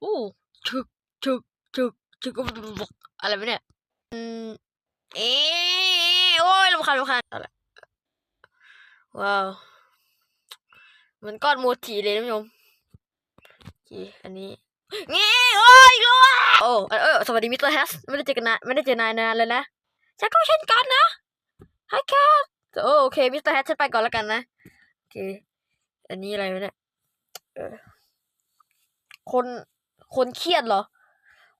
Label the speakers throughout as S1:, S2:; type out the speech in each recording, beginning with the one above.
S1: โอ้ชึกชึกชึกชึกอะไรวะเนี่ยอืมเอ๊โอ้ยรำคาญรำคาญอะไรว้าวเหมันก้อนโมจิเลยนะผู้ชมอเคอันนี้เงี้โอ้ยอีกแล้วอะโอ้เออสวัสดีมิสเตอร์แฮสไม่ได้เจอกันนานไม่ได้เจอนายนานเลยนะฉันก็เช่นกันนะฮแคโอ้โอเคมิสเตอร์แฮสฉันไปก่อนแล้วกันนะโอเคอันนี้อะไรวะเนี่ยคน คนเครียดเหรอ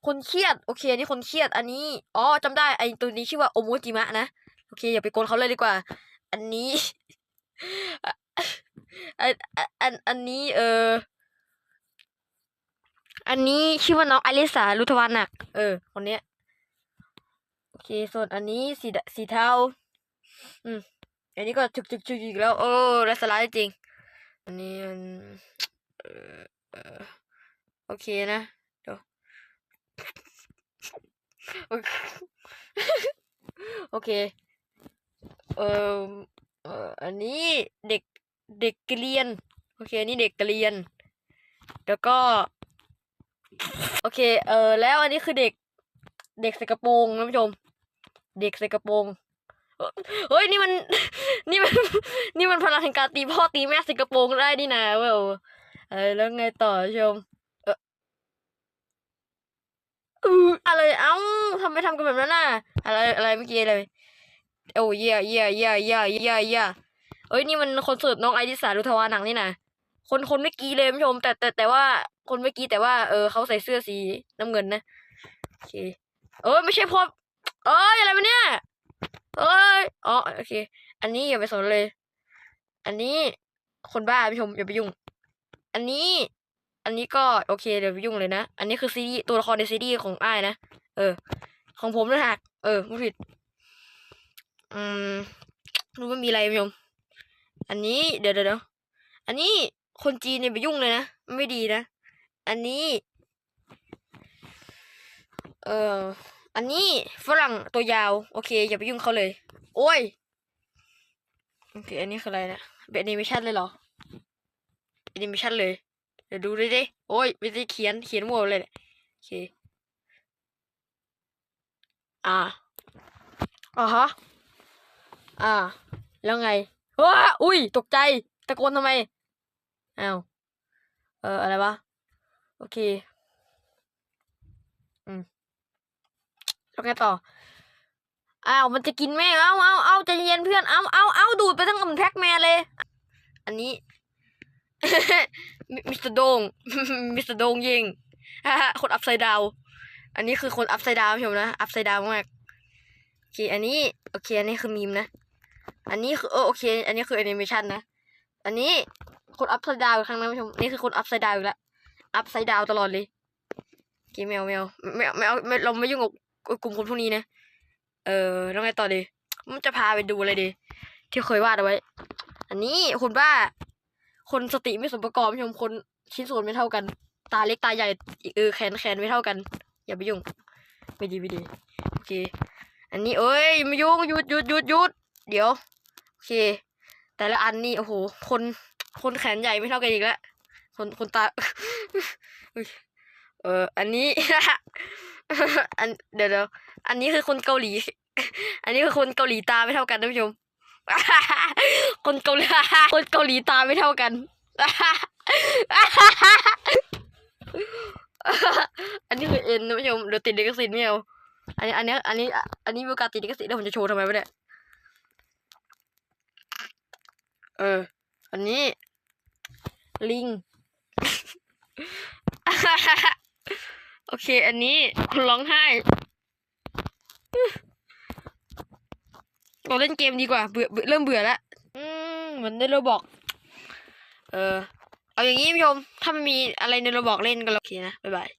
S1: คนเครียด โอเคอันนี้คนเครียด อันนี้ อ๋อจำได้ ไอตัวนี้ชื่อว่าโอโมจิมะนะ โอเค อย่าไปโกนเขาเลยดีกว่า อันนี้อันอัน อัน อันนี้ เออ อันนี้ชื่อว่าน้องอลิสาลุทวานัก เออ คนเนี้ย โอเค ส่วนอันนี้สีสีเทา อืม อันนี้ก็จุกจุกจุกอีกแล้ว โอ้ไร้สาระจริง อันนี้มันเออ โอเคนะเดี๋ยวโอเคโอเค เออเอออันนี้เด็กเด็กเรียน โอเคอันนี้เด็กเรียน แล้วก็ โอเค เออแล้วอันนี้คือเด็ก เด็กใส่กระโปรงนะผู้ชม เด็กใส่กระโปรงเฮ้ยนี่มัน นี่มัน นี่มันพลังแห่งการตีพ่อตีแม่ใส่กระโปรงได้นี่นะเว้ยเออแล้วไงต่อชม เอออะไรเอ้าทำไมทำกันแบบนั้นน่ะ อะไรอะไรเมื่อกี้อะไรโอ้เย่เย่เย่เย่เย่เย่เอ้ยนี่มันคอนเสิร์ตน้องไอริสารุทวานังนี่นะคนคนเมื่อกี้เลยผู้ชม แต่แต่แต่ว่าคนเมื่อกี้แต่ว่าเออเขาใส่เสื้อสีน้ำเงินนะโอเคเออไม่ใช่พอเอ้ยอะไรวะเนี่ยเอ้ยอ๋อโอเค อันนี้อย่าไปสนเลย อันนี้คนบ้าผู้ชมอย่าไปยุ่ง อันนี้ อันนี้ก็โอเคเดี๋ยวไปยุ่งเลยนะ อันนี้คือซีรีส์ตัวละครในซีรีส์ของไอ้นะ เออ ของผมนะฮะเออไม่ผิด อืมรู้ว่ามีอะไรผู้ชม อันนี้เดี๋ยวเดี๋ยวอันนี้คนจีนเนี่ยไปยุ่งเลยนะ ไม่ดีนะ อันนี้ เอออันนี้ฝรั่งตัวยาว โอเค อย่าไปยุ่งเขาเลย โอ้ย โอเค อันนี้คืออะไรนะเป็นแอนิเมชันเลยเหรอแอนิเมชันเลย เดี๋ยวดูดิดิโอ้ยไม่ได้เขียนเขียนมั่วเลยเนี่ยโอเค อ่าอ่าฮะ อ่า แล้วไงว้าอุ้ย ตกใจ ตะโกนทำไมอ้าวเออ อะไรวะ โอเค อืม แล้วไงต่อ อ้าว มันจะกินแม่เอาเอาเอาใจเย็นเพื่อน เอาเอาเอาดูดไปทั้งแพ็กแมนเลย อันนี้ มิมิสเตอร์โดง มิสเตอร์โดงยิงฮ่าฮ่าคนอัพไซด์ดาว อันนี้คือคนอัพไซด์ดาวชมนะ อัพไซด์ดาวมาก โอเค อันนี้ โอเค อันนี้คือมีมนะ อันนี้คือเออโอเค อันนี้คือแอนิเมชันนะ อันนี้คนอัพไซด์ดาวอีกครั้งนะผู้ชม นี่คือคนอัพไซด์ดาวอีกแล้ว อัพไซด์ดาวตลอดเลยโอเคแมวแมวแมวแมวไม่เราไม่ยุ่งกับกลุ่มคนพวกนี้นะ เออแล้วไงต่อดี มันจะพาไปดูอะไรดี ที่เคยวาดเอาไว้ อันนี้คนบ้า คนสติไม่สมประกอบผู้ชมคนชิ้นส่วนไม่เท่ากัน ตาเล็กตาใหญ่เออแขนแขนไม่เท่ากัน อย่าไปยุ่งไม่ดีไม่ดีโอเค อันนี้เอ้ยไม่ยุ่งหยุดหยุดหยุดหยุดเดี๋ยวโอเค แต่ละอันนี่โอ้โหคนคนแขนใหญ่ไม่เท่ากันอีกแล้วคนคนตาอุ๊ยเอออันนี้อันเดี๋ยวเดี๋ยวอันนี้คือคนเกาหลี อันนี้คือคนเกาหลีตาไม่เท่ากันท่านผู้ชม คนเกาหลีคนเกาหลีตาไม่เท่ากันอันนี้คือเอ็นท่านผู้ชมเดี๋ยวติดลิขสิทธิ์ไม่เอาอันนี้อันนี้อันนี้อันนี้มีโอกาสติดลิขสิทธิ์แล้วผมจะโชว์ทำไมวะเนี่ยเออ อันนี้ ลิง โอเค อันนี้คนร้องไห้ เราเล่นเกมดีกว่าเบื่อเบื่อเริ่มเบื่อแล้วอืมเหมือนในโรบอก เออ เอาอย่างนี้ผู้ชมถ้าไม่มีอะไรในโรบอกเล่นก็โอเคนะ บ๊ายบาย